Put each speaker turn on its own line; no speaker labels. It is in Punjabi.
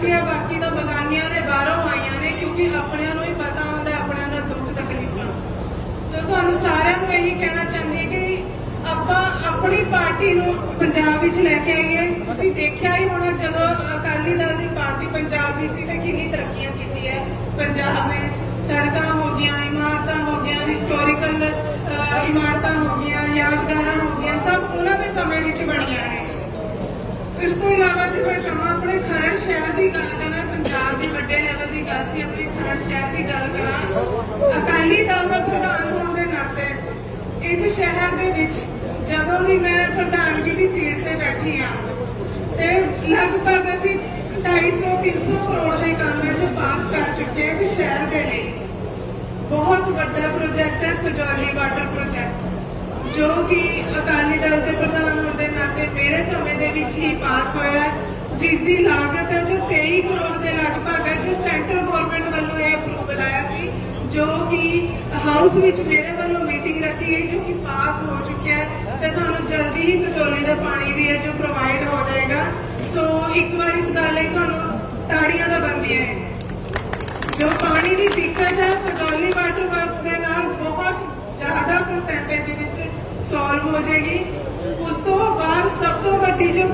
ਕਰਕੇ ਬਾਕੀ ਤਾਂ ਬਗਾਨੀਆਂ ਨੇ ਬਾਹਰੋਂ ਆਈਆਂ ਨੇ, ਕਿਉਂਕਿ ਆਪਣਿਆਂ ਨੂੰ ਹੀ ਪਤਾ ਹੁੰਦਾ, ਆਪਣਿਆਂ ਦਾ ਦੁੱਖ ਤਕਲੀਫਾਂ ਤੇ ਤੁਹਾਨੂੰ ਸਾਰਿਆਂ ਨੂੰ ਇਹੀ ਕਹਿਣਾ ਚਾਹੁੰਦੀ ਕਿ ਆਪਾਂ ਆਪਣੀ ਪਾਰਟੀ ਨੂੰ ਪੰਜਾਬ ਵਿੱਚ ਲੈ ਕੇ ਆਈਏ। ਤੁਸੀਂ ਦੇਖਿਆ ਹੀ ਹੋਣਾ, ਜਦੋਂ ਅਕਾਲੀ ਦਲ ਦੀ ਪਾਰਟੀ ਪੰਜਾਬ ਵਿੱਚ ਸੀ ਤੇ ਕਿੰਨੀ ਤਰੱਕੀਆਂ ਕੀਤੀ ਹੈ ਪੰਜਾਬ ਨੇ ਸੜਕਾਂ ਹੋ ਗਈਆਂ, ਇਮਾਰਤਾਂ ਹੋ ਗਈਆਂ ਹਿਸਟੋਰੀਕਲ ਇਮਾਰਤਾਂ ਹੋ ਗਈਆਂ, ਯਾਦਗਾਰਾਂ ਹੋ ਗਈਆਂ ਸਭ ਉਹਨਾਂ ਦੇ ਸਮੇਂ ਵਿੱਚ ਬਣੀਆਂ ਨੇ ਇਸ ਤੋਂ ਇਲਾਵਾ ਜੇ ਮੈਂ ਕਹਾਂ, ਆਪਣੇ ਖਰੜ ਸ਼ਹਿਰ ਦੀ ਗੱਲ ਕਰਾਂ, ਪੰਜਾਬ ਦੀ ਵੱਡੇ ਲੈਵਲ ਦੀ ਗੱਲ ਸੀ, ਆਪਣੇ ਖਰੜ ਸ਼ਹਿਰ ਦੀ ਗੱਲ ਕਰਾਂ, ਅਕਾਲੀ ਦਲ ਦਾ ਪ੍ਰਧਾਨ ਹੋਣ ਦੇ ਨਾਤੇ ਇਸ ਸ਼ਹਿਰ ਦੇ ਵਿੱਚ ਜਦੋਂ ਵੀ ਮੈਂ ਪ੍ਰਧਾਨਗੀ ਦੀ ਸੀਟ ਤੇ ਬੈਠੀ ਆ ਤੇ ਲਗਭਗ ਅਸੀਂ 250 300 ਕਰੋੜ ਦੇ ਕੰਮ ਹੈ ਜੋ ਪਾਸ ਕਰ ਚੁੱਕੇ ਹਾਂ ਇਸ ਸ਼ਹਿਰ ਦੇ ਲਈ। ਬਹੁਤ ਵੱਡਾ ਪ੍ਰੋਜੈਕਟ ਹੈ ਖਜੌਲੀ ਵਾਟਰ ਪ੍ਰੋਜੈਕਟ ਜੋ ਕਿ ਅਕਾਲੀ ਦਲ ਦੇ ਪ੍ਰਧਾਨ ਹੋਣ ਦੇ ਨਾਤੇ ਮੇਰੇ ਸਮੇਂ ਦੇ ਵਿੱਚ ਹੀ ਪਾਸ ਹੋਇਆ ਹੈ, ਜਿਸ ਦੀ ਲਾਗਤ ਹੈ ਜੋ 23 ਕਰੋੜ ਦੇ ਲਗਭਗ ਹੈ ਜੋ ਸੈਂਟਰ ਗਵਰਨਮੈਂਟ ਵੱਲੋਂ ਇਹ ਅਪਰੂਵਲ ਆਇਆ ਸੀ ਜੋ ਕਿ ਹਾਊਸ ਵਿੱਚ ਮੇਰੇ ਵੱਲੋਂ ਮੀਟਿੰਗ ਰੱਖੀ ਗਈ ਜੋ ਕਿ ਪਾਸ ਹੋ ਚੁੱਕਿਆ ਹੈ ਤੇ ਤੁਹਾਨੂੰ ਜਲਦੀ ਹੀ ਕਟੋਲੀ ਦਾ ਪਾਣੀ ਵੀ ਹੈ ਜੋ ਪ੍ਰੋਵਾਈਡ ਹੋ ਜਾਏਗਾ। ਸੋ ਇੱਕ ਵਾਰ ਇਸ ਗੱਲ ਲਈ ਤੁਹਾਨੂੰ ਤਾੜੀਆਂ ਦਾ ਬੰਦੀਆਂ ਹੈ। ਜੋ ਪਾਣੀ ਦੀ ਦਿੱਕਤ ਹੈ ਕਟੌਲੀ ਵਾਟਰ ਵਰਕਸ ਦੇ ਨਾਲ ਬਹੁਤ ਜ਼ਿਆਦਾ ਪਰਸੈਂਟੇਜ ਦੇ ਵਿੱਚ ਸੋਲਵ ਹੋ ਜਾਏਗੀ। ਉਸ ਤੋਂ